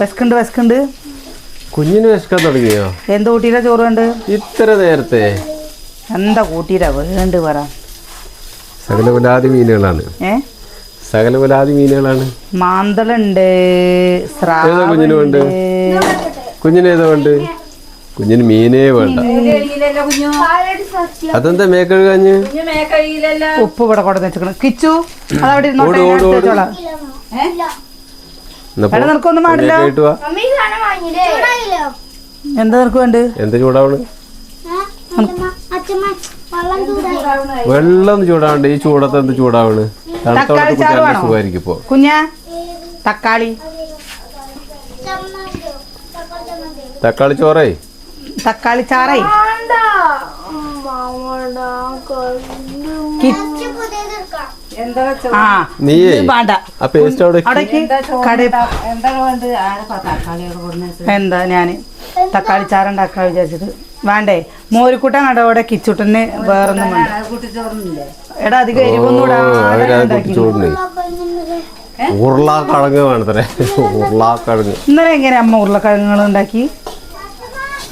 വിശക്കുണ്ട് വിശക്കുണ്ട് കുഞ്ഞിന് വിശക്കാൻ തുടങ്ങിയോ? എന്ത് കൂട്ടിയില്ല ചോറ് വേണ്ട ഇത്ര നേരത്തെ. എന്താ കൂട്ടിയില്ല വേണ്ട പറ. സകലകുലാതി മീനുകളാണ്. ഏ? സകലകുലാതി മീനുകളാണ്. മാന്തളുണ്ട് ഏതാ കുഞ്ഞിന് വേണ്ട കുഞ്ഞിന് ഏതാ വേണ്ട കുഞ്ഞിന് മീനേ വേണ്ട. അതെന്താ മേക്കഴുകഞ്ഞ്? ഉപ്പ് ഇവിടെ കൊണ്ടുവന്ന് വെച്ചിക്കണം. കിച്ചു അതവിടെ ഇരുന്നോട്ടെ, ഓട്, ഓട്, എടുത്ത്. വെച്ചോളാം. നിനക്കൊന്നും പാടില്ല. എന്താ നിനക്ക് വേണ്ട എന്താ ചൂടാവണ്? അച്ഛമ്മ വെള്ളം ചൂടാവണ്ട്. ഈ ചൂടത്ത് എന്ത് ചൂടാവണ്? തണുത്തോടത്ത് തക്കാളി ചാറ് സുഖമായിരിക്കും ഇപ്പൊ? കുഞ്ഞാ തക്കാളി. തക്കാളി ചോറേ? തക്കാളി ചാറേ. ഇറച്ചി വെച്ചോ? ആ പേസ്റ്റ് അവിടെ എന്താ തക്കാളിയോട് കൊടുന്നത് എന്താ ഞാൻ? തക്കാളി ചാറുണ്ടാക്കാൻ വിചാരിച്ചിട്ട്. വേണ്ടേ? മോരിക്കൂട്ടം കണ്ട അവിടെ കിച്ചുട്ടന് വേറൊന്നും വേണ്ട. കൂട്ടിച്ചോറുന്നില്ലേ എടാ അധികം എരിവൊന്നും ഉരുളക്കിഴങ്ങ് ചൂടിനെ ഉരുളാക്കിഴങ്ങ് വേണത്രേ. ഉരുളാക്കിഴങ്ങ്. ഇന്നലെ എങ്ങനെയാ അമ്മ ഉരുളക്കിഴങ്ങുകൾ ഉണ്ടാക്കി?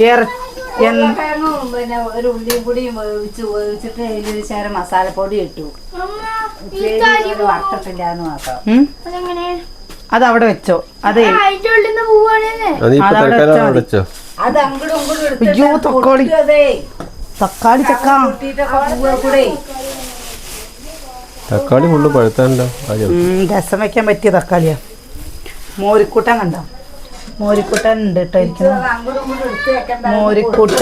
ഇറ- എന്ത്- കിഴങ്ങും പിന്നെ ഒരു ഉള്ളിയും കൂടി വേവിച്ച് വേവിച്ചിട്ട് അതിലൊരു ശേരം മസാലപ്പൊടി ഇട്ടു. വട്ടത്തില്ല എന്ന് മാത്രം. അത്. അവിടെ വെച്ചോ. അതെ അത് അങ്ങോട്ടും ഇങ്ങോട്ടും അയ്യോ, തക്കാളി. അതെ. തക്കാളി ചക്ക. തക്കാളി ഫുള്ള് പഴുത്താണല്ലോ രസം വെക്കാൻ പറ്റിയ തക്കാളിയാ. മോരിക്കൂട്ടം കണ്ടോ? മോരിക്കൂട്ടൻ ഉണ്ട് കേട്ടോ ഇരിക്കുന്നത് മോരിക്കൂട്ട.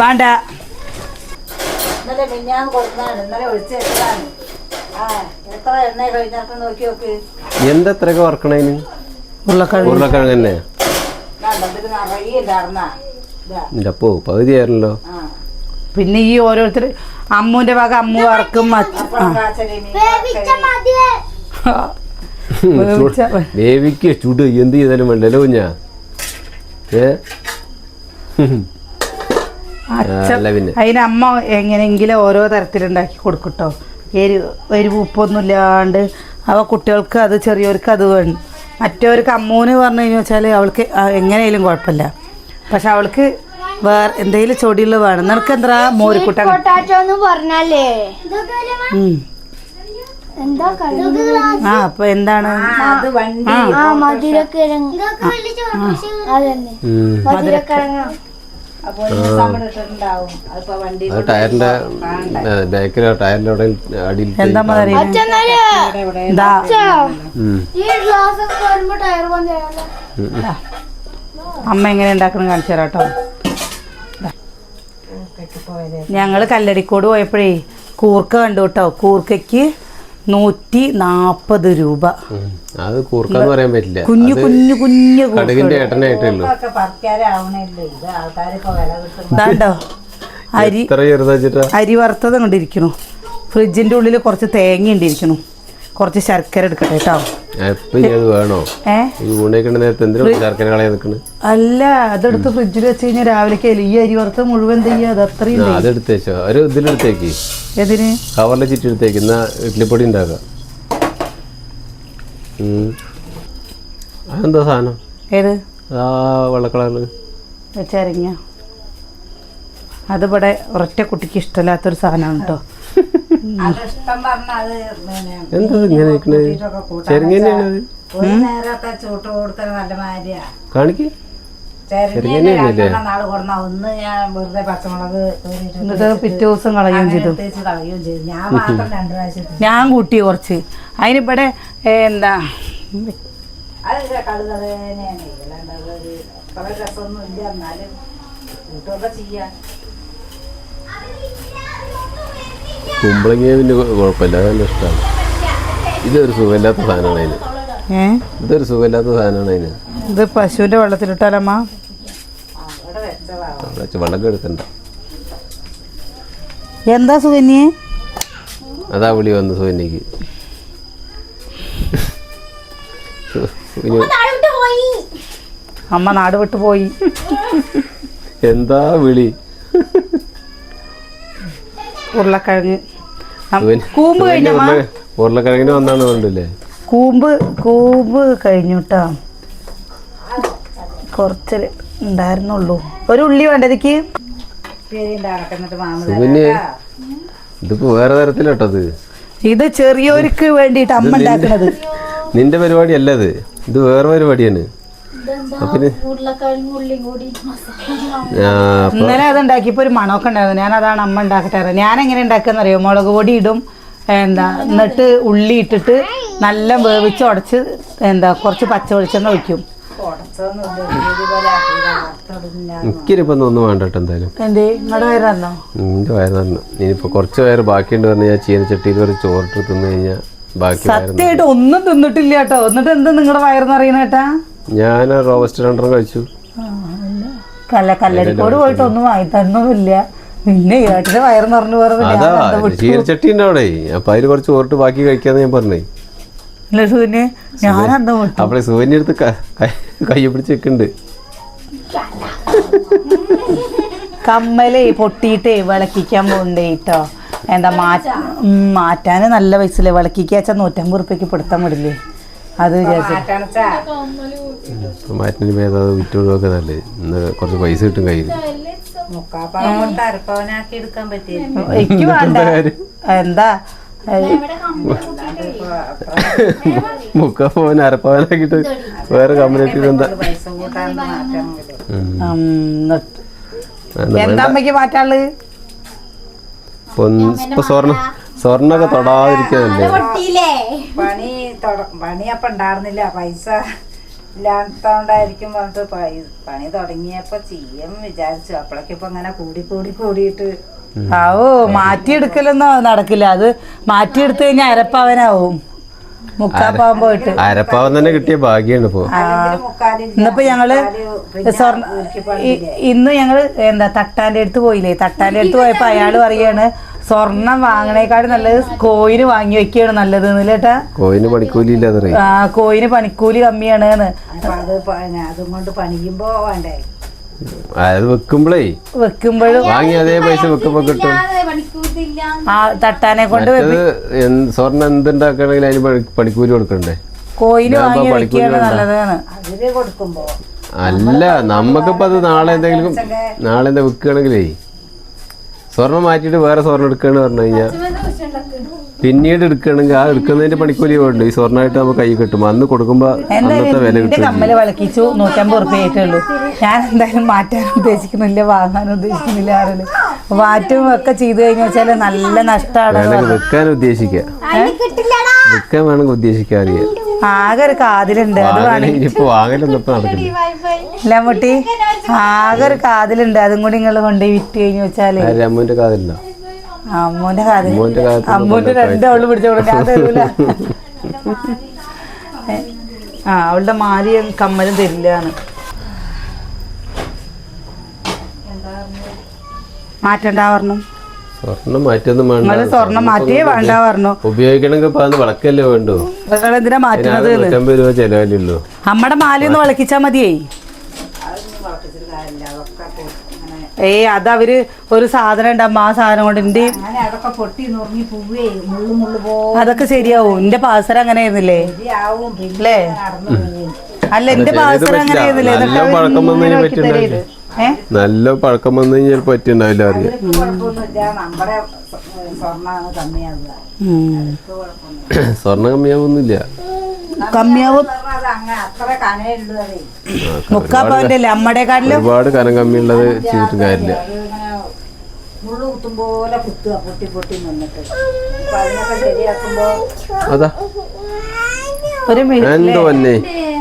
വേണ്ട. ഇന്നലെ കൊടുത്താണ് ഇന്നലെ ഒഴിച്ച് വെച്ചതാണ്. ആ എത്ര എണ്ണ കഴിഞ്ഞാൽ നോക്കി വറക്കണേന്? ഉരുളക്കിഴങ്ങ്. ഉരുളക്കിഴങ്ങ് തന്നെ. അപ്പോ പകുതി ആയിരുന്നല്ലോ പിന്നെ ഈ ഓരോരുത്തർ അമ്മുവിന്റെ ഭാഗം അമ്മു വറക്കും വേവിക്ക് ചുട്. എന്ത് ചെയ്താലും വേണ്ടല്ലോ കുഞ്ഞാ? ഏ? അതിന് അമ്മ എങ്ങനെയെങ്കിലും ഓരോ തരത്തിലുണ്ടാക്കി കൊടുക്കട്ടോ. എരി എരിവ് ഉപ്പൊന്നും ഇല്ലാണ്ട് അവ കുട്ടികൾക്ക് അത് ചെറിയവർക്ക് അത് വേണം മറ്റവർക്ക് അമ്മൂന്ന് പറഞ്ഞു കഴിഞ്ഞു വെച്ചാൽ അവൾക്ക് എങ്ങനെയും എങ്ങനെയായാലും കുഴപ്പമില്ല. പക്ഷെ അവൾക്ക് വേറെ എന്തെങ്കിലും ചൊടിയുള്ള വേണം. നിനക്ക് എന്താ മോരിക്കുട്ടൻ എന്ന് പറഞ്ഞാലേ? ആ അപ്പൊ എന്താണ്? മധുരക്കിഴങ്ങ് അതന്നെ. മധുരക്കിഴങ്ങ് ടയറിന്റെ ബാക്കിലെ ടയറിന്റെ അവിടെ അടിയിൽ എന്താ അമ്മ എങ്ങനെ ഉണ്ടാക്കണം കാണിച്ചു തരാം ഞങ്ങൾ കല്ലടിക്കോട് പോയപ്പോഴേ കൂർക്ക കണ്ടു കേട്ടോ. കൂർക്കയ്ക്ക് നൂറ്റി നാൽപ്പത് രൂപ. അത് കൂർക്കാന്ന് പറയാൻ പറ്റില്ല. കുഞ്ഞു കുഞ്ഞു കുഞ്ഞു കടുകിന്റെ ഏട്ടനായിട്ടേ ഉള്ളൂ ഒക്കെ പറിക്കാരാവണല്ലേ ഇത് ആൾക്കാരിപ്പോ ഇതാണ്ടോ? അരി അരി വറുത്തത് കൊണ്ടിരിക്കണു ഫ്രിഡ്ജിന്റെ ഉള്ളിൽ കുറച്ച് തേങ്ങ ഉണ്ടിരിക്കണു കുറച്ച് ശർക്കര എടുക്കട്ടെ കേട്ടോ. വേണോ? അല്ല അതെടുത്ത് ഫ്രിഡ്ജിൽ വെച്ച് കഴിഞ്ഞാൽ രാവിലേക്ക് ഈ അരി വറുത്ത് മുഴുവൻ കവറിലെ ചുറ്റി എടുത്തേക്ക്. എന്നാ ഇഡ്ലിപ്പൊടി ഉണ്ടാക്കാം. അതെന്താ സാധനം? ഏത്? ആ വെച്ചരങ്ങ അതിവിടെ ഒരൊറ്റ കുട്ടിക്ക് ഇഷ്ടമില്ലാത്തൊരു സാധനമാണ് കേട്ടോ. എന്താ ഇങ്ങനെ നിൽക്കണത് കൂട്ടിയിട്ടൊക്കെ കൂട്ടാൻ ചെറുങ്ങനെയാണ് അത് ഒരു നേരത്തെ ചൂട്ട് കൊടുത്താൽ നല്ല മാതിരിയാ. കാണിക്ക്. ചെറുങ്ങനെ രണ്ടെണ്ണം നാൾ കൊടുന്ന ഒന്ന് ഞാൻ വെറുതെ പച്ചമുളക് എന്നിട്ട് പിറ്റേ ദിവസം കളയുകയും ചെയ്തു. കളയുകയും ചെയ്തു. ഞാൻ മാത്രം രണ്ടു പ്രാവശ്യം ഞാൻ കൂട്ടി കുറച്ച്. അതിനിവിടെ എന്താ? അത് തന്നെയാണ് രസമൊന്നും ഇല്ല എന്നാലും കൂട്ടുമൊക്കെ ചെയ്യാം. കുമ്പളങ്ങിയ പിന്നെ കുഴപ്പമില്ല അത് നല്ല ഇഷ്ടമാണ് ഇതൊരു സുഖമില്ലാത്ത സാധനമാണ് അതിന്. ഏ? ഇതൊരു സുഖമില്ലാത്ത സാധനമാണ് അതിന്. ഇത് പശുവിന്റെ വെള്ളത്തിലിട്ടാലമ്മ? അവിടെ വെച്ച് വെള്ളം എടുക്കണ്ട. എന്താ സുകന്യെ? അതാ വിളി വന്ന് പോയി. അമ്മ നാട് വിട്ടു പോയി. എന്താ വിളി? ഉരുളക്കിഴങ്ങ്. കൂമ്പ് ഉരുള- ഉരുളക്കിഴങ്ങിന് വന്നാണ് കൊണ്ടില്ലേ കൂമ്പ് കൂമ്പ് കഴിഞ്ഞു കേട്ടോ കുറച്ച് ഉണ്ടായിരുന്നുള്ളൂ. ഒരു ഉള്ളി വേണ്ടതിക്ക് ഇതിപ്പോ വേറെ തരത്തിലട്ടോ ഇത്. ഇത് ചെറിയവർക്ക് വേണ്ടിട്ട് അമ്മ ഉണ്ടാക്കുന്നത് നിന്റെ പരിപാടി അല്ല ഇത്. ഇത് വേറെ പരിപാടിയാണ്. ഇന്നലെ അത് ഉണ്ടാക്കിയപ്പോ ഒരു മണമൊക്കെ ഉണ്ടായിരുന്നു. ഞാൻ അതാണ് അമ്മ ഉണ്ടാക്കിട്ടത് ഞാൻ എങ്ങനെ ഉണ്ടാക്കാന്ന് അറിയോ മുളക് പൊടി ഇടും എന്താ എന്നിട്ട് ഉള്ളി ഇട്ടിട്ട് നല്ല വേവിച്ച് ഉടച്ച് എന്താ കുറച്ച് പച്ച വെളിച്ചെണ്ണ ഒഴിക്കും. സത്യായിട്ട് എനിക്കിനിപ്പോ ഒന്നും വേണ്ട കേട്ടോ എന്തായാലും. ഇനിയിപ്പോ കുറച്ച് വയറ് ബാക്കിയുണ്ട് ഞാൻ ചീനച്ചട്ടിയിൽ കുറച്ച് ചോറിട്ട് തിന്നു കഴിഞ്ഞാൽ ബാക്കി വയറ് സത്യമായിട്ട് ഒന്നും തിന്നിട്ടില്ല കേട്ടോ. എന്നിട്ട് എന്താ നിങ്ങളുടെ വയറെന്ന് അറിയണ കേട്ടാ ഞാൻ റോബസ്റ്റ് രണ്ടെണ്ണം കഴിച്ചു. കല്ല കല്ലരിക്കോട് പോയിട്ട് ഒന്നും വാങ്ങി തന്നൊന്നുമില്ല പിന്നെ ഏട്ടിന്റെ വയറ് നിറഞ്ഞു പറഞ്ഞു അതാ ചീനച്ചട്ടി ഉണ്ട് അവിടെ അപ്പൊ അതിൽ കുറച്ച് ഓർട്ട് ബാക്കി കഴിക്കാന്ന് ഞാൻ പറഞ്ഞേ. ലസുവിന് ഞാൻ അന്ന് വിട്ടു. സൂര്യന്റെ അടുത്ത് കൈ- പിടിച്ച് വെക്കുന്നുണ്ട് കമ്മലേ പൊട്ടിയിട്ടേ വിളക്കിക്കാൻ പോകണ്ടേ കേട്ടോ. എന്താ മാറ്റാന് മാറ്റാൻ നല്ല പൈസല്ലേ വിളക്കിക്കാച്ചാ നൂറ്റമ്പത് റുപ്യക്ക് പിടുത്തം വിടില്ലേ? അത് മാറ്റിന് ഭേദം അത് വിറ്റുകൊടുക്കുക നല്ലേ ഇന്ന് കുറച്ച് പൈസ കിട്ടും കയ്യിൽ എനിക്ക് വേണ്ട. എന്താ മുക്കാ പോവാൻ അരപ്പവനാക്കിയിട്ട് വേറെ കമ്പനിയിട്ട് എന്താ? എന്താ. അമ്മയ്ക്ക് മാറ്റാനുള്ളത്? ഇപ്പൊ ഒന്ന് സ്വർണ സ്വർണൊക്കെ തൊടാതിരിക്കാനല്ലേ പണി തൊട- പണി അപ്പൊ ഉണ്ടായിരുന്നില്ല പൈസ ഇല്ലാത്തോണ്ടായിരിക്കും പറഞ്ഞിട്ട് പൈ- പണി തുടങ്ങിയപ്പോ ചെയ്യും വിചാരിച്ചു. അപ്പോഴൊക്കെ ഇപ്പൊ അങ്ങനെ കൂടി കൂടി കൂടിയിട്ട് ആവോ മാറ്റിയെടുക്കലൊന്നും നടക്കില്ല. അത് മാറ്റിയെടുത്ത് കഴിഞ്ഞാൽ അരപ്പാവനാവും. മുക്കാപ്പാവൻ പോയിട്ട്. അരപ്പാവൻ തന്നെ കിട്ടിയ ഭാഗ്യാണ് ഇപ്പൊ. ഇന്നിപ്പോ ഞങ്ങൾ സ്വർണ ഇന്ന് ഞങ്ങൾ എന്താ തട്ടാന്റെ അടുത്ത് പോയില്ലേ? തട്ടാന്റെ അടുത്ത് പോയപ്പോ അയാൾ പറയാണ് സ്വർണം വാങ്ങണേക്കാട് നല്ലത് കോയിന് വാങ്ങി വെക്കുകയാണ് നല്ലത് എന്നില്ലേട്ടാ കോയിന് പണിക്കൂലി ഇല്ലാതെ ആ കോയിന് പണിക്കൂലി കമ്മിയാണ് അതുകൊണ്ട് അപ്പൊ അതും കൊണ്ട് പണിയുമ്പോ വേണ്ടേ? അത് വെക്കുമ്പോഴേ വെക്കുമ്പോഴും വാങ്ങി അതേ പൈസ വെക്കുമ്പോ കിട്ടും. ആ തട്ടാനെ കൊണ്ട് സ്വർണം എന്തുണ്ടാക്കണമെങ്കിൽ അതിന് പണി- പണിക്കൂലി കൊടുക്കണ്ടേ? കോയിന് വാങ്ങി വെക്കുകയാണ്. നല്ലതാണ്. കൊടുക്കുമ്പോ അല്ല നമ്മക്കിപ്പോ അത് നാളെ എന്തെങ്കിലും നാളെ എന്താ വിൽക്കുകയാണെങ്കിലേ സ്വർണം മാറ്റിയിട്ട് വേറെ സ്വർണം എടുക്കുകയെന്ന് പറഞ്ഞു കഴിഞ്ഞാൽ പിന്നീട് എടുക്കണമെങ്കിൽ ആ എടുക്കുന്നതിന്റെ പണിക്കൂലി ഉണ്ട്. ഈ സ്വർണമായിട്ട് നമുക്ക് കൈ കിട്ടും. അന്ന് കൊടുക്കുമ്പോ അന്നത്തെ വില കിട്ടും. കമ്മൽ വിളക്കിച്ചു നൂറ്റമ്പത് റുപ്യ ഞാൻ എന്തായാലും മാറ്റാൻ ഉദ്ദേശിക്കുന്നില്ല. വാങ്ങാൻ ഉദ്ദേശിക്കുന്നില്ല ആരൽ മാറ്റും ഒക്കെ ചെയ്തു കഴിഞ്ഞാൽ വെച്ചാൽ നല്ല നഷ്ടമാണ് വെക്കാൻ വിൽക്കാൻ ഉദ്ദേശിക്കാം. വിൽക്കാൻ വേണമെങ്കിൽ ഉദ്ദേശിക്കാൻ അറിയാം ആകെ ഒരു കാതിലുണ്ട് അത് ഇപ്പൊ മുട്ടി. ആകെ ഒരു കാതിലുണ്ട് അതും കൂടി നിങ്ങൾ കൊണ്ട് വിറ്റ് കഴിഞ്ഞു വെച്ചാൽ. അമ്മൂന്റെ കാതില്ല അമ്മൂന്റെ കാതിൽ. അമ്മൂന്റെ കാതിൽ രണ്ട് അവൾ പിടിച്ചോളൂ ഞാൻ തരൂല. ആ അവളുടെ മാലിയും കമ്മലും തരില്ലാണ് മാറ്റണ്ട പറഞ്ഞു? സ്വർണം മാറ്റൊന്നും വേണ്ട. സ്വർണം മാറ്റിയേ വേണ്ട പറഞ്ഞു. ഉപയോഗിക്കണമെങ്കിൽ വിളക്കല്ലേ വേണ്ടു. എന്തിനാ മാറ്റുന്നത് നൂറ്റമ്പത് രൂപ ചെലവല്ലേ മാലയൊന്ന് വിളക്കിച്ചാ മതിയേ? ഏയ് അത് അവർ ഒരു സാധനം ഉണ്ടാവും ആ സാധനം കൊണ്ട് എന്റെ അതൊക്കെ ശരിയാവും? എന്റെ പാസരം അങ്ങനെ ആയിരുന്നില്ലേ അല്ലേ? അല്ല എന്റെ ചിലത് അങ്ങനെ ആയിരുന്നില്ലേ നല്ല പഴക്കം വന്നു കഴിഞ്ഞാൽ പറ്റുണ്ടാവില്ല അറിയാം. സ്വർണം കമ്മിയാവൊന്നുമില്ല. കമ്മിയാവും അല്ലേ? അമ്മടെക്കാട്ടിലും ഒരുപാട് കനം കമ്മിയുള്ളത് ചെയ്തിട്ട് കാര്യമില്ല. മുള്ളു കുത്തും പോലെ കുത്തുക പൊട്ടി പൊട്ടി നിന്നിട്ട്. അതാ. ഒരു എന്തോ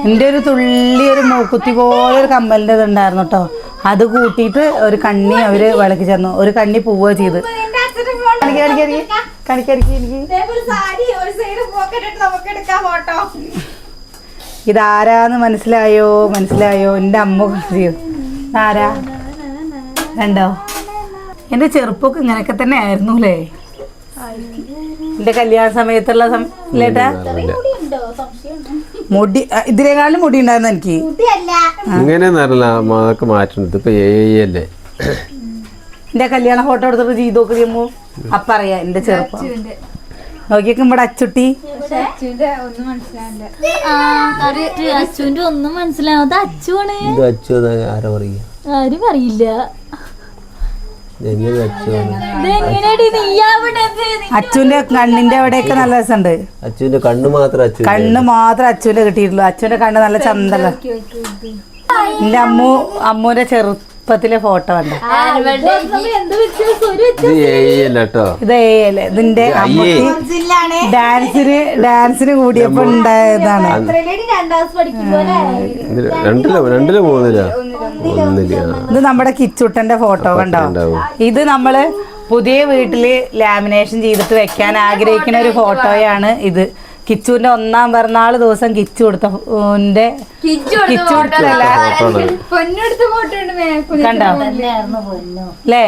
എന്റെ ഒരു തുള്ളി ഒരു മൂക്കുത്തി പോലെ ഒരു കമ്മലിന്റെ ഇതുണ്ടായിരുന്നു കേട്ടോ. അത് കൂട്ടിയിട്ട് ഒരു കണ്ണി അവർ വിളക്കി ചെന്നു ഒരു കണ്ണി പൂവ ചെയ്ത്. ഇതാരാന്ന് മനസ്സിലായോ? മനസ്സിലായോ? എന്റെ അമ്മ ചെയ്തു ആരാ കണ്ടോ? എന്റെ ചെറുപ്പമൊക്കെ ഇങ്ങനെയൊക്കെ തന്നെ ആയിരുന്നു അല്ലേ? എന്റെ കല്യാണ സമയത്തുള്ള സമയം ഇല്ലേട്ടാ? മുടി ഇതിനേക്കാളും മുടി ഉണ്ടായിരുന്നു എനിക്ക്. ഇങ്ങനെ മാക്ക് മാറ്റുന്നത് ഇപ്പൊ എ ഐ അല്ലേ? എന്റെ കല്യാണ ഫോട്ടോ എടുത്തിട്ട് ചെയ്ത് നോക്കിയമ്മു അപ്പറിയാ എന്റെ ചെറുപ്പം. നോക്കിയൊക്കെ ഇവിടെ അച്ചുട്ടി. അച്ചുവിന്റെ ഒന്നും മനസ്സിലാവാതെ അച്ചുവാണ്. ആരും അറിയില്ല. അച്ചുവിന്റെ കണ്ണിന്റെ അവിടെയൊക്കെ നല്ല രസമുണ്ട്. അച്ഛന്റെ കണ്ണ് മാത്രം അച്ചു കണ്ണ് മാത്രം അച്ഛന്റെ കിട്ടിയിട്ടുള്ളൂ. അച്ഛന്റെ കണ്ണ് നല്ല ചന്തല്ല എന്റെ അമ്മു അമ്മുവിന്റെ ചെറുപ്പത്തിലെ ഫോട്ടോ ഉണ്ട് ഇതിന്റെ ഡാൻസിന് ഡാൻസിന് കൂടിയപ്പോ ഉണ്ടായതാണ്. രണ്ടില മൂന്നില ഇത് നമ്മുടെ കിച്ചുട്ടന്റെ ഫോട്ടോ കണ്ടോ? ഇത് നമ്മൾ പുതിയ വീട്ടിൽ ലാമിനേഷൻ ചെയ്തിട്ട് വെക്കാൻ ആഗ്രഹിക്കുന്ന ഒരു ഫോട്ടോയാണ് ഇത്. കിച്ചുവിന്റെ ഒന്നാം പിറന്നാൾ ദിവസം കിച്ചു കൊടുത്ത ന്റെ കിച്ചു ഉണ്ട് കണ്ടോ? അല്ലേ?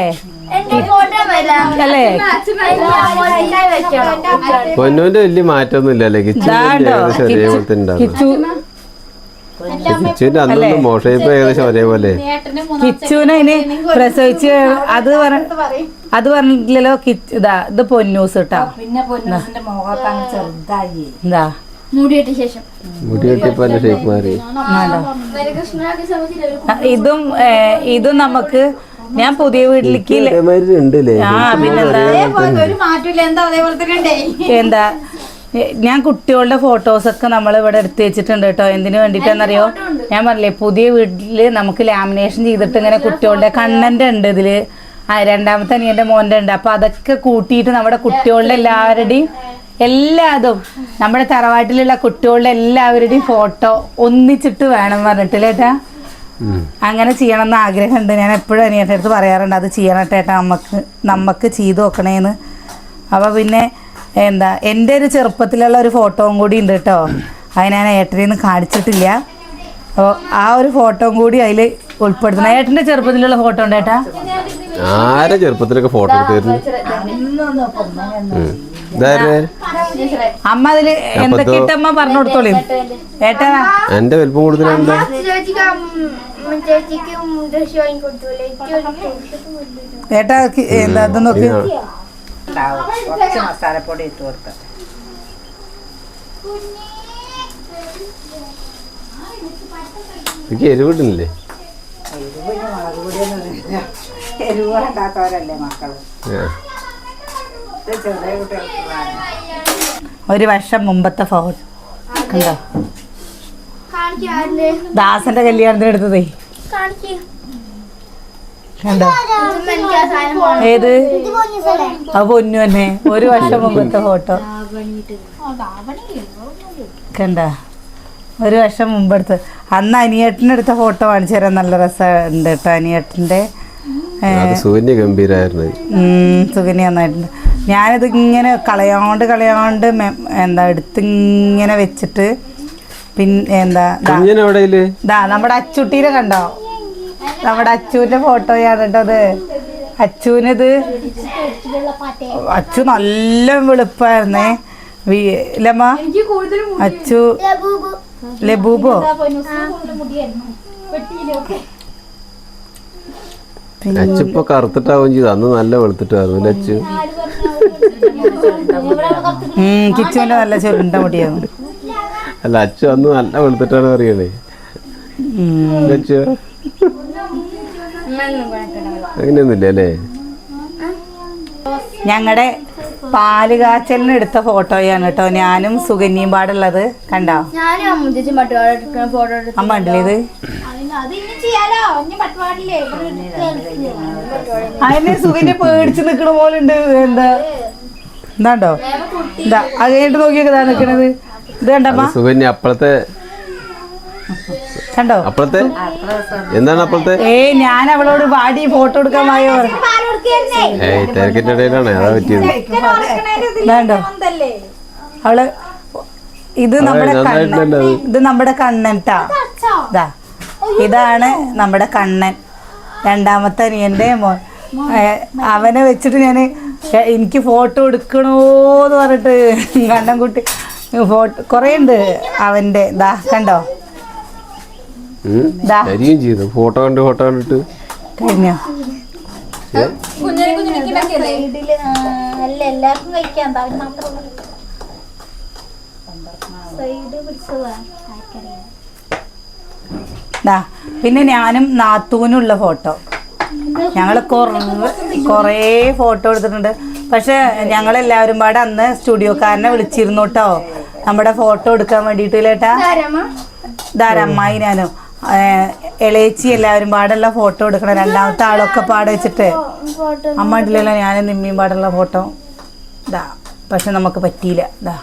അല്ലേ? പൊന്നുവിന്റെ വലിയ മാറ്റമൊന്നും അല്ലേ കിച്ചു ഇതാണ്ടോ ഏകദേശം കിച്ചു കിച്ചുവിന്റെ അന്നൊന്നും മോഷയിപ്പ് ഏകദേശം ഒരേപോലെ കിച്ചുവിനെ പ്രസവിച്ച് അത് പറ അത് പറഞ്ഞിട്ടില്ലല്ലോ കിച്ച് ഇതാ ഇത് പൊന്നൂസ് പിന്നെ പൊന്നൂസിന്റെ ചെറുതായി. എന്താ ശേഷം. ഷേപ്പ് മാറി. ഇതും. ഇതും നമുക്ക് ഞാൻ പുതിയ വീട്ടിലേക്ക് എന്താ? ഞാൻ കുട്ടികളുടെ ഫോട്ടോസൊക്കെ നമ്മൾ ഇവിടെ എടുത്ത് വെച്ചിട്ടുണ്ട് കേട്ടോ. എന്തിനു വേണ്ടിയിട്ടെന്നറിയോ? ഞാൻ പറഞ്ഞില്ലേ പുതിയ വീട്ടിൽ നമുക്ക് ലാമിനേഷൻ ചെയ്തിട്ട് ഇങ്ങനെ കുട്ടികളുടെ കണ്ണന്റെ ഉണ്ട് ഇതിൽ. ആ രണ്ടാമത്തെ അനിയന്റെ മോന്റെ ഉണ്ട്. അപ്പൊ അതൊക്കെ കൂട്ടിയിട്ട് നമ്മുടെ കുട്ടികളുടെ എല്ലാവരുടെയും എല്ലാതും നമ്മുടെ തറവാട്ടിലുള്ള കുട്ടികളുടെ എല്ലാവരുടെയും ഫോട്ടോ ഒന്നിച്ചിട്ട് വേണം പറഞ്ഞിട്ടില്ലേ ഏട്ടാ? അങ്ങനെ ചെയ്യണം എന്ന് ആഗ്രഹമുണ്ട്. ഞാൻ എപ്പോഴും അനിയന്റെ അടുത്ത് പറയാറുണ്ട് അത് ചെയ്യണം ചേട്ടാ നമുക്ക് നമുക്ക് ചെയ്തു നോക്കണേന്ന്. അപ്പോൾ പിന്നെ എന്താ എന്റെ ഒരു ചെറുപ്പത്തിലുള്ള ഒരു ഫോട്ടോയും കൂടി ഉണ്ട് കേട്ടോ അത് ഞാൻ ഏട്ടനെന്ന് കാണിച്ചിട്ടില്ല. അപ്പോൾ ആ ഒരു ഫോട്ടോയും കൂടി അതിൽ ഉൾപ്പെടുത്തണം ഏട്ടന്റെ ചെറുപ്പത്തിലുള്ള ഫോട്ടോ ഉണ്ട് ഏട്ടാ? ആരെ ചെറുപ്പത്തിലൊക്കെ ഫോട്ടോ അമ്മ അതിൽ എന്തൊക്കെ അമ്മ പറഞ്ഞു കൊടുത്തോളൂ? ഏട്ടാ എന്റെ വലിപ്പം കൂടുതലുണ്ട് ഏട്ടാ എന്താ നോക്ക്. ഉണ്ടാവും. കുറച്ച് മസാലപ്പൊടി ഇട്ട് കൊടുത്ത. എനിക്ക് എരിവിടുന്നില്ലേ എരിവിന് മുളക് പൊടിയൊന്നും ഇല്ല. എരിവ് വേണ്ടാത്തവരല്ലേ മക്കൾ. ഇത് ചെറിയ കുട്ടികൾക്കുള്ളതാണ്. ഒരു വർഷം മുമ്പത്തെ ഫോട്ടോ കണ്ടോ? ദാസന്റെ കല്യാണത്തിന് എടുത്തതേ. കാണിക്ക്. ആ. ഏത്? അത് പൊന്നു തന്നെ. ഒരു വർഷം മുമ്പത്തെ ഫോട്ടോ. കണ്ട? ഒരു വർഷം മുമ്പെടുത്ത്. അന്ന് അനിയേട്ടനെടുത്ത ഫോട്ടോ കാണിച്ചു തരാൻ നല്ല രസമുണ്ട് കേട്ടോ അനിയേട്ടന്റെ. സൂര്യ ഗംഭീരായിരുന്നു. സുകന്യ നന്നായിട്ടുണ്ട്. ഞാനിത് ഇങ്ങനെ കളയാണ്ട് കളയാണ്ട് എന്താ എടുത്ത് ഇങ്ങനെ വെച്ചിട്ട് പിന്നെ എന്താ നമ്മുടെ അച്ചുട്ടീനെ കണ്ടോ? നമ്മുടെ അച്ചുവിന്റെ ഫോട്ടോയാണ് കേട്ടോ അത് അച്ചുവിനിത് അച്ചു നല്ല വെളുപ്പായിരുന്നേ. കൂടുതലും അച്ചു ലബൂബോ. അച്ചിപ്പോ കറുത്തിട്ടാവും ചെയ്തു. അന്ന് നല്ല വെളുത്തിട്ടായിരുന്നു അല്ലേ അച്ചു? ഉം, കിച്ചുവിന്റെ നല്ല ചുരുണ്ട മുടിയാണ് അല്ല അച്ചു അന്ന് നല്ല വെളുത്തിട്ടാണ് പറയണേ ഉം. അച്ചു? അങ്ങനെയൊന്നുമില്ല അല്ലേ? ഞങ്ങളുടെ പാൽ കാച്ചലിന് എടുത്ത ഫോട്ടോയാണ് കേട്ടോ. ഞാനും സുകന്യയും പാടുള്ളത്. കണ്ടോ? അമ്മ ഉണ്ടല്ലേ അതിനെ സുകന്യ പേടിച്ച് നിക്കണ പോലെ ഉണ്ട്. എന്താ? എന്താണ്ടോ ഇതാ അത് കഴിഞ്ഞിട്ട് നോക്കിയൊക്കെ ഇതാ നിക്കണത്. ഇത് കണ്ടമ്മ സുകന്യ അപ്പളത്തെ കണ്ടോ? അപ്പഴത്തെ എന്താണ് അപ്പഴത്തെ ഏയ് ഞാൻ അവളോട് പാടി ഫോട്ടോ എടുക്കാൻ വായോ ഏയ് തിരക്കിന്റെ ഇടയിലാണ്. അതാ പറ്റിയത്. വേണ്ടോ? അവൾ ഇത് നമ്മുടെ കണ്ണൻ. ഇത് നമ്മുടെ കണ്ണൻ ട്ടാ. ഇതാ ഇതാണ് നമ്മുടെ കണ്ണൻ. രണ്ടാമത്തെ അനിയന്റെ മോൻ. അവനെ വെച്ചിട്ട് ഞാൻ എനിക്ക് ഫോട്ടോ എടുക്കണോന്ന് പറഞ്ഞിട്ട് കണ്ണൻകുട്ടി ഫോട്ടോ കുറേ ഉണ്ട് അവന്റെ. ഇതാ കണ്ടോ? കരിയും ചെയ്തു. ഫോട്ടോ കണ്ട് ഫോട്ടോ കണ്ടിട്ട്. കഴിഞ്ഞോ? അല്ല എല്ലാവർക്കും പിന്നെ ഞാനും നാത്തൂനുള്ള ഫോട്ടോ. ഞങ്ങൾ കുറേ ഫോട്ടോ എടുത്തിട്ടുണ്ട്. പക്ഷെ ഞങ്ങളെല്ലാവരും പാടെ അന്ന് സ്റ്റുഡിയോക്കാരനെ വിളിച്ചിരുന്നു കേട്ടോ. നമ്മുടെ ഫോട്ടോ എടുക്കാൻ വേണ്ടിയിട്ട് ലേട്ടാ ധാരമ്മായി ഞാനും. ഇളയച്ചി എല്ലാവരും പാടുള്ള ഫോട്ടോ എടുക്കണം രണ്ടാമത്തെ ആളൊക്കെ പാടെ വെച്ചിട്ട് അമ്മ ഇട്ടില്ലല്ലോ ഞാനും നിമ്മിയും പാടുള്ള ഫോട്ടോ. ഇതാ പക്ഷെ നമുക്ക് പറ്റിയില്ല. ഇതാ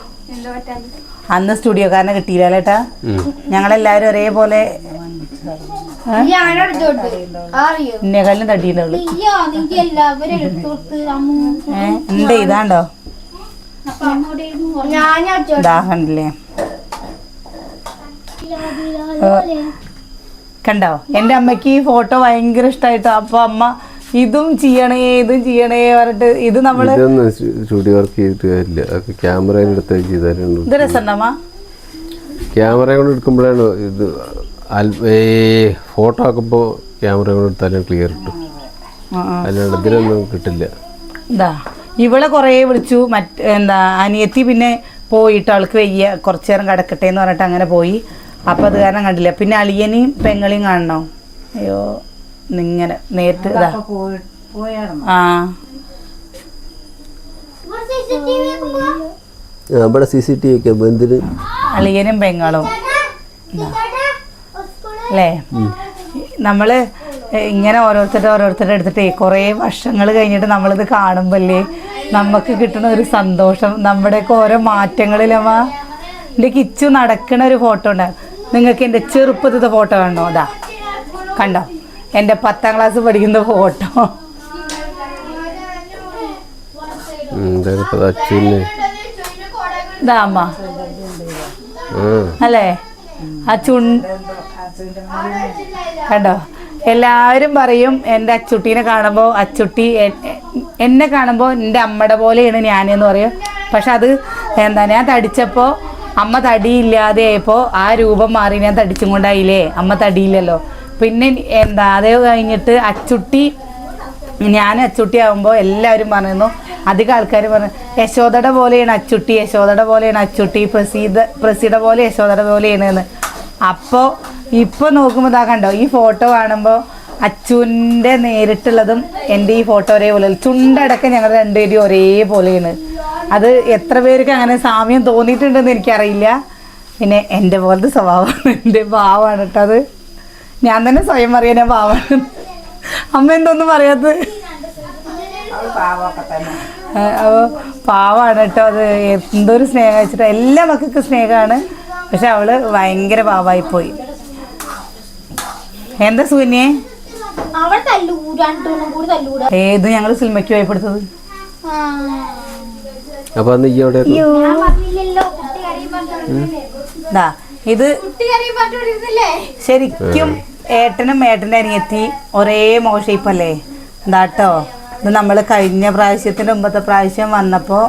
അന്ന് സ്റ്റുഡിയോക്കാരനെ കിട്ടിയില്ല കേട്ടാ ഞങ്ങളെല്ലാരും ഞങ്ങളെല്ലാവരും ഒരേപോലെ ഇന്നേക്കാളും തട്ടിയിട്ടുള്ളു ഉണ്ട് ഇതാണ്ടോ? കണ്ടില്ലേ? കണ്ടോ? എന്റെ അമ്മയ്ക്ക് ഈ ഫോട്ടോ ഭയങ്കര ഇഷ്ടമായിട്ടോ അപ്പൊ അമ്മ ഇതും ചെയ്യണേ ഇതും ചെയ്യണേ പറഞ്ഞിട്ട് ഇത് നമ്മൾ ഇതൊന്നും സ്റ്റുഡിയോ വർക്ക് ചെയ്തിട്ട് കാര്യമില്ല. അതൊക്കെ ക്യാമറയിൽ എടുത്ത് ചെയ്താലുണ്ട് ഇത് രസമുണ്ടമ്മ ക്യാമറ കൊണ്ട് എടുക്കുമ്പോഴാണ് ഇത് ഫോട്ടോ ആക്കുമ്പോൾ ക്യാമറ കൊണ്ട് എടുത്താലും ക്ലിയർ കിട്ടും. അല്ലാണ്ട് ഇതിലൊന്നും കിട്ടില്ല. ഇതാ ഇവളെ കുറേ വിളിച്ചു. മറ്റ് എന്താ അനിയത്തി പിന്നെ പോയിട്ട് ആൾക്ക് വയ്യ. കുറച്ചു നേരം കിടക്കട്ടെ എന്ന് പറഞ്ഞിട്ട് അങ്ങനെ പോയി. അപ്പം അത് കാരണം കണ്ടില്ല. പിന്നെ അളിയനെയും പെങ്ങളെയും കാണണോ? അയ്യോ ഇങ്ങനെ നേരിട്ട് ഇതാ. ആ. ഇവിടെ സി സി ടി വി ഒക്കെ എന്തിന്? അളിയനും പെങ്ങളും. അല്ലേ? നമ്മൾ ഇങ്ങനെ ഓരോരുത്തരുടെ ഓരോരുത്തരുടെ എടുത്തിട്ട് കുറേ വർഷങ്ങൾ കഴിഞ്ഞിട്ട് നമ്മളിത് കാണുമ്പല്ലേ നമുക്ക് കിട്ടുന്ന ഒരു സന്തോഷം. നമ്മുടെയൊക്കെ ഓരോ മാറ്റങ്ങളിലമ്മ. എന്റെ കിച്ചു നടക്കണ ഒരു ഫോട്ടോ ഉണ്ട് നിങ്ങൾക്ക് എന്റെ ചെറുപ്പത്തിലത്തെ ഫോട്ടോ കണ്ടോ? അതാ കണ്ടോ? എന്റെ പത്താം ക്ലാസ് പഠിക്കുന്ന ഫോട്ടോ. അല്ലേ? ആ ചു കണ്ടോ? എല്ലാവരും പറയും എന്റെ അച്ചുട്ടീനെ കാണുമ്പോൾ അച്ചുട്ടി എന്നെ കാണുമ്പോൾ എന്റെ അമ്മയുടെ പോലെയാണ് ഞാനെന്ന് പറയും. പക്ഷെ അത് എന്താ ഞാൻ തടിച്ചപ്പോൾ അമ്മ തടിയില്ലാതെ ആയപ്പോൾ ആ രൂപം മാറി ഞാൻ തടിച്ചും കൊണ്ടായില്ലേ? അമ്മ തടിയില്ലല്ലോ. പിന്നെ എന്താ അത് കഴിഞ്ഞിട്ട് അച്ചുട്ടി ഞാൻ അച്ചുട്ടി ആകുമ്പോൾ എല്ലാവരും പറയുന്നു അധികം ആൾക്കാർ പറഞ്ഞു യശോദയുടെ പോലെയാണ് അച്ചുട്ടി യശോദയുടെ പോലെയാണ് അച്ചുട്ടി പ്രസീത പ്രസീത പോലെ യശോദയുടെ പോലെയാണ് എന്ന്. അപ്പോൾ ഇപ്പോൾ നോക്കുമ്പോൾ ഇതാ കണ്ടോ ഈ ഫോട്ടോ കാണുമ്പോൾ അച്ചുവിന്റെ നേരിട്ടുള്ളതും എന്റെ ഈ ഫോട്ടോ ഒരേപോലെ ചുണ്ടടക്കം ഞങ്ങൾ രണ്ടുപേരും ഒരേപോലെയാണ്. അത് എത്ര പേർക്ക് അങ്ങനെ സാമ്യം തോന്നിയിട്ടുണ്ടെന്ന് എനിക്കറിയില്ല. പിന്നെ എന്റെ പോലത്തെ സ്വഭാവമാണ് എന്റെ ഭാവമാണ് കേട്ടോ അത്. ഞാൻ തന്നെ സ്വയം അറിയാൻ ഞാൻ ഭാവമാണ്. അമ്മ എന്തൊന്നും പറയാത്തത്? അപ്പോൾ പാവാണ് കേട്ടോ അത്. എന്തൊരു സ്നേഹം വെച്ചിട്ട്. എല്ലാ മക്കൾക്ക് സ്നേഹമാണ്. പക്ഷെ അവൾ ഭയങ്കര പാവായി പോയി. എന്താ തല്ലൂടാ ഏത് ഞങ്ങൾ സിനിമയ്ക്ക് ഭയപ്പെടുത്തത് അപ്പൊ അന്ന് ഈ ഇത് ശരിക്കും ഏട്ടനും ഏട്ടന്റെ അനിയത്തി ഒരേ മോശയിപ്പല്ലേ എന്താട്ടോ ഇത് നമ്മൾ കഴിഞ്ഞ പ്രാവശ്യത്തിന്റെ മുമ്പത്തെ പ്രാവശ്യം വന്നപ്പോൾ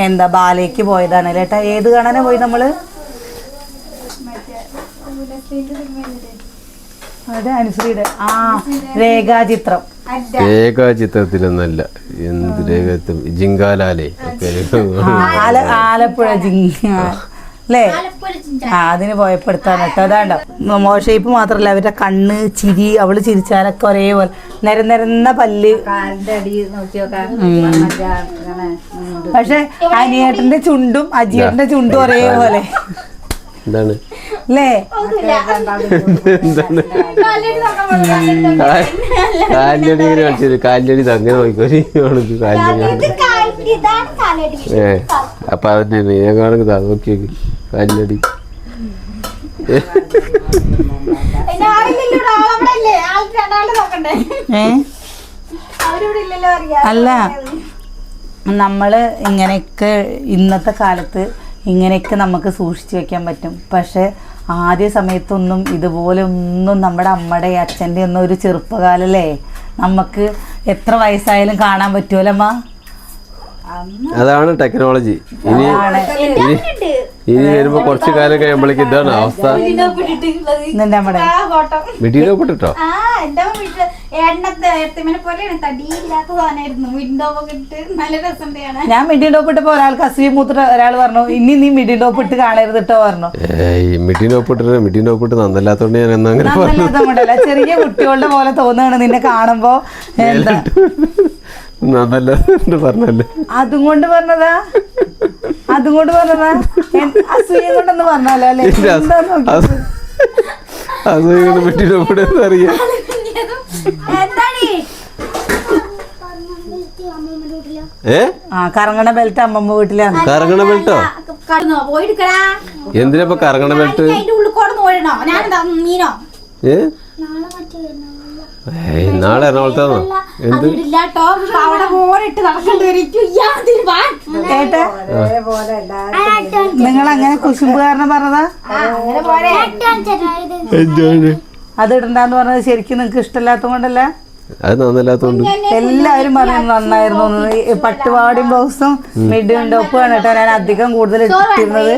എന്താ ബാലയ്ക്ക് പോയതാണ് അല്ലേ ഏട്ടാ? ഏത് കാണാനാ പോയി നമ്മൾ അതെ അനുശ്രീയുടെ ആ രേഖാചിത്രം. രേഖ ചിത്രത്തിലൊന്നല്ല എന്ത് രേഖ ജിങ്കാലാലേ. ആലപ്പുഴ ജിങ്ക അല്ലേ ആ അതിന് പോയപ്പെടുത്താണ് കേട്ടോ. അതാണ്ടോ. മോശയിപ്പ് മാത്രമല്ല അവരുടെ കണ്ണ് ചിരി അവൾ ചിരിച്ചാലൊക്കെ ഒരേപോലെ. നിരനിരന്ന പല്ല്. കാലിന്റെ അടി നോക്കിയൊക്കെ ഇങ്ങനെ ഉണ്ട്. പക്ഷെ അനിയേട്ടന്റെ ചുണ്ടും അജിയേട്ടന്റെ ചുണ്ടും ഒരേപോലെ. എന്താണ്? അല്ലേ എന്താണ്? കാലിലടി ഇങ്ങനെ കളിച്ചത് കാലിലടി അങ്ങനെ നോക്കിക്കോരി അവൾക്ക് കാലിലടി ഏ അപ്പൊ അതന്നെ ഞാൻ കാണുന്നത് അത് നോക്കി നോക്കി കാലിലടി അല്ല. നമ്മൾ ഇങ്ങനെയൊക്കെ ഇന്നത്തെ കാലത്ത് ഇങ്ങനെയൊക്കെ നമുക്ക് സൂക്ഷിച്ചു വെക്കാൻ പറ്റും. പക്ഷേ ആദ്യ സമയത്തൊന്നും ഇതുപോലെ ഒന്നും നമ്മുടെ അമ്മയുടെ അച്ഛന്റെ ഒന്നും ഒരു ചെറുപ്പകാലല്ലേ? നമുക്ക് എത്ര വയസ്സായാലും കാണാൻ പറ്റുമല്ലമ്മ അതാണ് ടെക്നോളജി. ഇനി ഇനി വരുമ്പോ കുറച്ച് കാലം കഴിയുമ്പോഴേക്ക് ഇതാണ് അവസ്ഥ. നിന്റെ നമ്മുടെ ആ ഫോട്ടോ. ആ എന്റെ വീട്ടിൽ എണ്ണത്തെ എത്തിമനെ പോലെയാണ്. തടിയില്ലാത്ത സാധനമായിരുന്നു. വിൻഡോ ഒക്കെ ഇട്ട് നല്ല രസമുണ്ടാണ് ഞാൻ മിഡിലോപ്പിട്ടപ്പോ ഒരാൾക്ക് അസുഖി മൂത്തിട്ട് ഒരാൾ പറഞ്ഞു ഇനി നീ മിഡിലോപ്പിട്ട് കാണരുത് ഇട്ടോ പറഞ്ഞു. ഒപ്പിട്ടിട്ട് മിട്ടീനെ നന്നല്ലാത്തോണ്ട് ഞാൻ എന്നാ അങ്ങനെ പറഞ്ഞു? ചെറിയ കുട്ടികളുടെ പോലെ തോന്നുകയാണ് നിന്നെ കാണുമ്പോ. എന്താ? പറഞ്ഞല്ലേ? അതും കൊണ്ട് പറഞ്ഞതാ? അതും കൊണ്ട് പറഞ്ഞതാ? അസൂയ കൊണ്ടെന്ന് പറഞ്ഞാലോ അല്ലെ? അറിയാം? ഏ? ആ കറങ്ങണ ബെൽറ്റ് അമ്മമ്മ വീട്ടിലാണ്. കറങ്ങണ ബെൽറ്റോ? എന്തിനാ ഇപ്പൊ കറങ്ങണ ബെൽറ്റ്? ഏ? നാളെ എറണാകുളത്താണോ എന്ത്? അവിടെ പോരിട്ട് നിങ്ങൾ അങ്ങനെ കുശുമ്പ് കാരണം പറഞ്ഞതാ? അങ്ങനെ പോരെ എന്താണ് അത് ഇടണ്ടെന്ന് പറഞ്ഞത് ശരിക്കും നിങ്ങൾക്ക് ഇഷ്ടമില്ലാത്ത കൊണ്ടല്ല? അത് നന്നല്ലാത്തോണ്ട്. എല്ലാവരും പറഞ്ഞു നന്നായിരുന്നു. പട്ടുപാടിയും ബ്ലൗസും മിഡിയും ടോപ്പും കേട്ടോ. ഞാൻ അധികം കൂടുതൽ ഇട്ടിരുന്നത്.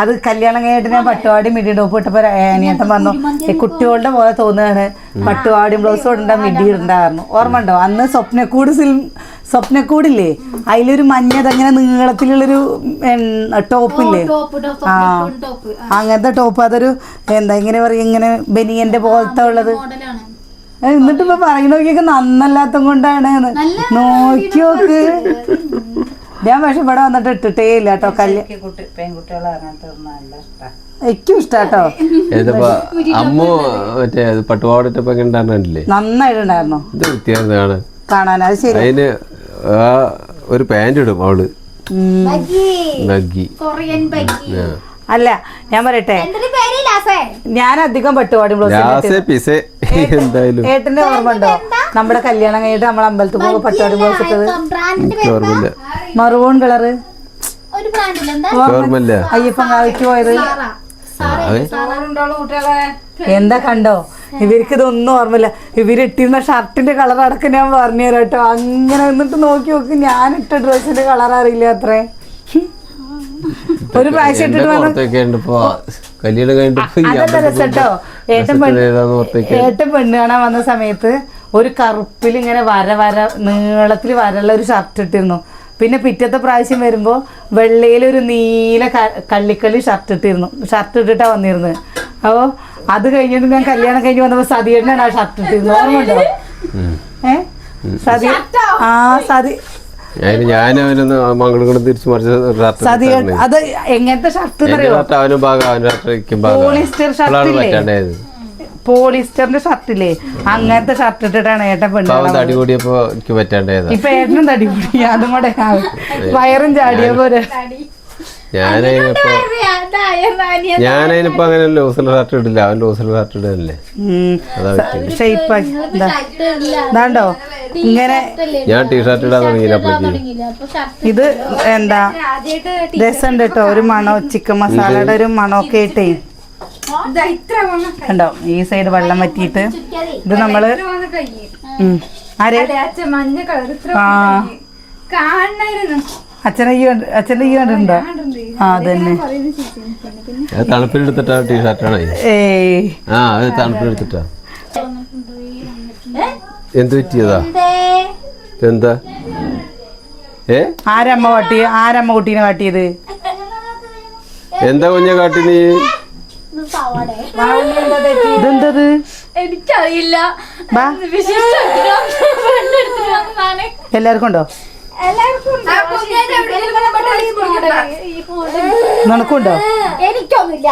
അത് കല്യാണം കഴിഞ്ഞിട്ട് ഞാൻ പട്ടുപാടി മിഡി ടോപ്പ് ഇട്ടപ്പോ അനിയത്തൻ പറഞ്ഞു ഈ കുട്ടികളുടെ പോലെ തോന്നുകയാണ്. പട്ടുപാടി ബ്ലൗസ് ഇടണ്ട മിഡി ഇടണ്ടായിരുന്നു ഓർമ്മ ഉണ്ടോ? അന്ന് സ്വപ്നക്കൂട് സിൽ സ്വപ്നക്കൂടില്ലേ? അതിലൊരു മഞ്ഞതങ്ങനെ നീളത്തിലുള്ളൊരു ടോപ്പില്ലേ ടോപ്പ് ടോപ്പ് ആ. അങ്ങനത്തെ ടോപ്പ് അതൊരു എന്താ ഇങ്ങനെ പറയും ഇങ്ങനെ ബനിയന്റെ പോലത്തെ ഉള്ളത്. എന്നിട്ട് ഇപ്പൊ പറയണ നോക്കിയൊക്കെ നന്നല്ലാത്ത കൊണ്ടാണ്. എന്ന്. ഞാൻ പക്ഷെ ഇവിടെ വന്നിട്ട് ഇട്ടിട്ടേ ഇല്ല കേട്ടോ. കല്യാണം അങ്ങനത്തെ നല്ല ഇഷ്ടമാണ് എനിക്കും ഇഷ്ടാട്ടോ. അമ്മു മറ്റേ പട്ടുപാടിട്ടപ്പോ എങ്ങനെ നന്നായിട്ടുണ്ടായിരുന്നു. ഇത് വ്യത്യാസം കാണാൻ അത് ശരി. അതിന് ഒരു പാന്റ് ഇടും അവൾ. ബഗ്ഗി. അല്ല ഞാൻ പറയട്ടെ. ഞാൻ അധികം പട്ടുപാടി ബ്ലൗസ് ലാസേ പിസേ എന്തായാലും. ഏട്ടന്റെ ഓർമ്മ ഉണ്ടോ? നമ്മുടെ കല്യാണം കഴിഞ്ഞിട്ട് നമ്മളെ അമ്പലത്തിൽ പോകുമ്പോൾ പട്ടുപാടി ബ്ലൗസ് ഇട്ടത്. ഓർമ്മയില്ല. കളറ് ഓർമ്മയില്ല. അയ്യപ്പൻ കാവിക്ക് പോയത്. എന്താ കണ്ടോ? ഇവർക്ക് ഇതൊന്നും ഓർമ്മയില്ല ഇവരിട്ടിരുന്ന ഷർട്ടിന്റെ കളർ അടക്കം ഞാൻ പറഞ്ഞു തരാം കേട്ടോ. അങ്ങനെ എന്നിട്ട് നോക്കി നോക്കി ഞാൻ ഇട്ട ഡ്രസ്സിന്റെ കളർ അറിയില്ല അത്രേ. ഒരു പ്രാവശ്യം ഇട്ടിട്ട് വന്ന് കല്യാണം കഴിഞ്ഞിട്ട് ഏട്ടൻ പെണ്ണ് ഏട്ടൻ പെണ്ണ് കാണാൻ വന്ന സമയത്ത് ഒരു കറുപ്പിൽ ഇങ്ങനെ വര വര നീളത്തിൽ വരള്ള ഒരു ഷർട്ട് ഇട്ടിരുന്നു. പിന്നെ പിറ്റത്തെ പ്രാവശ്യം വരുമ്പോൾ വെള്ളയിലൊരു നീല ക- കള്ളിക്കള്ളി ഷർട്ട് ഇട്ടിരുന്നു. ഷർട്ട് ഇട്ടിട്ടാ വന്നിരുന്നത് അപ്പോൾ അത് കഴിഞ്ഞിട്ട് ഞാൻ കല്യാണം കഴിഞ്ഞ് വന്നപ്പോൾ സതിയേട്ടനാണ് ആ ഷർട്ട് ഇട്ടിരുന്നത് ഓർമ്മയുണ്ടോ? ഏ? സതി ആ സതി ഞാൻ അവനൊന്ന് മംഗളും തിരിച്ചു മറിച്ച് അത് എങ്ങനത്തെ ഷർട്ട് അവനും ഭാഗം പോളിസ്റ്റർ ഷർട്ട് പോളിസ്റ്ററിന്റെ ഷർട്ടില്ലേ? അങ്ങനത്തെ ഷർട്ട് ഇട്ടിട്ടാണ് ഏട്ടൻ പെണ്ണ് തടി കൂടിയപ്പോ എനിക്ക് ഇപ്പൊ ഏട്ടനും തടി കൂടി അതും കൂടെ വയറും ചാടിയ പോലെ. ഞാനതിനിപ്പോ ഞാനതിനിപ്പോ അങ്ങനെ ലൂസൽ ഷർട്ട് ഇടില്ല. അവൻ ലൂസൽ ഷർട്ട് ഇടല്ലേ. ഷേപ്പാക്കി ഇതാണ്ടോ ഇങ്ങനെ ഞാൻ ടീഷർട്ട് ഇടാൻ തുടങ്ങിയില്ല അപ്പോഴേക്ക് ഇത് എന്താ? രസമുണ്ട് കേട്ടോ. ഒരു മണോ? ചിക്കൻ മസാലയുടെ ഒരു മണമൊക്കെ ഇട്ടേ കണ്ടോ? ഈ സൈഡ് വെള്ളം വറ്റിയിട്ട് ഇത് നമ്മൾ. ആരെ? മഞ്ഞ കളർ ഇത്ര ആ. കാണായിരുന്നു അച്ഛനെ ഈ കണ്ട്- അച്ഛന്റെ ഈ കണ്ടിട്ടുണ്ടോ? ആ അതന്നെ. അത് തണുപ്പിനെടുത്തിട്ടാ ടീഷർട്ടാണ് ഏയ്. ആ അത് തണുപ്പിനെടുത്തിട്ടാ. എന്ത് പറ്റിയതാ? എന്താ? ഏ? ആരമ്മ കാട്ടി ആരമ്മ കുട്ടീനെ കാട്ടിയത്? എന്താ കുഞ്ഞ കാട്ടി നീ ഇതെന്തത്? എനിക്കറിയില്ല. എല്ലാവർക്കും ഉണ്ടോ? നിനക്കുണ്ടോ? എനിക്കൊന്നുമില്ല.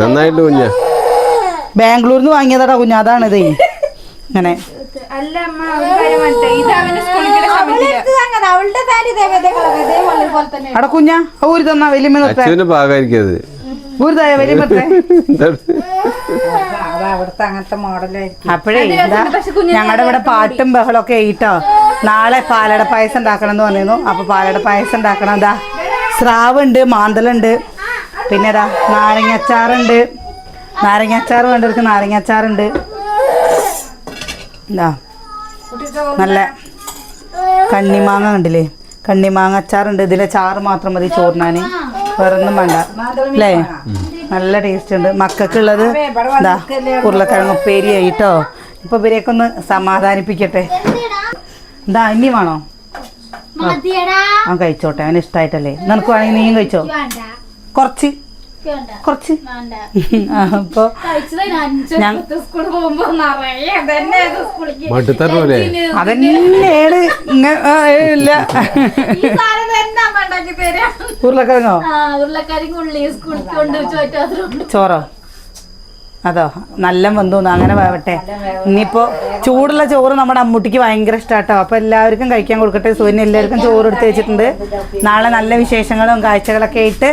നന്നായിട്ട് കുഞ്ഞ. ബാംഗ്ലൂരിൽ നിന്ന് വാങ്ങിയതാടാ കുഞ്ഞ അതാണ് ഇത് ഇങ്ങനെ. അല്ല അമ്മ മനസ്സിലായി ഇത് അവന്റെ സ്കൂളിൽ അവളുടെ ഇതേപോലെ തന്നെ. അടാ കുഞ്ഞ ഊരി തന്നാ വലിയ അച്ഛന്റെ ഭാഗമായിരിക്കും അത് ഊരി തായ വലിയ നിർത്തേ എന്താണ് അത് അവിടുത്തെ അങ്ങനത്തെ മോഡലായിരിക്കും. അപ്പോഴേ ഇതാ ഞങ്ങളുടെ ഇവിടെ പാട്ടും ബഹളമൊക്കെ ആയിട്ടോ. നാളെ പാലട പായസം ഉണ്ടാക്കണം എന്ന് പറഞ്ഞിരുന്നു. അപ്പൊ പാലട പായസം ഉണ്ടാക്കണം. എന്താ സ്രാവുണ്ട് മാന്തലുണ്ട് പിന്നെ ഇതാ നാരങ്ങച്ചാറുണ്ട് നാരങ്ങാച്ചാർ വേണ്ടവർക്ക് നാരങ്ങാച്ചാറുണ്ട് എന്താ നല്ല കണ്ണിമാങ്ങ കണ്ടില്ലേ? കണ്ണിമാങ്ങ അച്ചാറുണ്ട്. ഇതിലെ ചാറ് മാത്രം മതി ചോറിനാന്. വേറൊന്നും വേണ്ട. അല്ലേ നല്ല ടേസ്റ്റ് ഉണ്ട്. മക്കൾക്കുള്ളത് എന്താ ഉരുളക്കിഴങ്ങ് ഉപ്പേരി ആയിട്ടോ. ഇപ്പൊ ഇവരെയൊക്കെ ഒന്ന് സമാധാനിപ്പിക്കട്ടെ. എന്താ ഇനി വേണോ? അവൻ കഴിച്ചോട്ടെ. അവന് ഇഷ്ടമായിട്ടല്ലേ നിനക്ക് വേണമെങ്കിൽ നീയും കഴിച്ചോ? കുറച്ച് കുറച്ച്. അപ്പൊ അതന്നെയാണ് ഇല്ല. ഉരുളക്കിഴങ്ങോ? ചോറോ? അതോ? നല്ല വന്നു അങ്ങനെ വേവട്ടെ. ഇനിയിപ്പോ ചൂടുള്ള ചോറ് നമ്മുടെ അമ്മൂട്ടിക്ക് ഭയങ്കര ഇഷ്ടാട്ടോ. അപ്പൊ എല്ലാവർക്കും കഴിക്കാൻ കൊടുക്കട്ടെ. സൂര്യൻ എല്ലാവർക്കും ചോറ് എടുത്ത് വെച്ചിട്ടുണ്ട്. നാളെ നല്ല വിശേഷങ്ങളും കാഴ്ചകളൊക്കെ ആയിട്ട്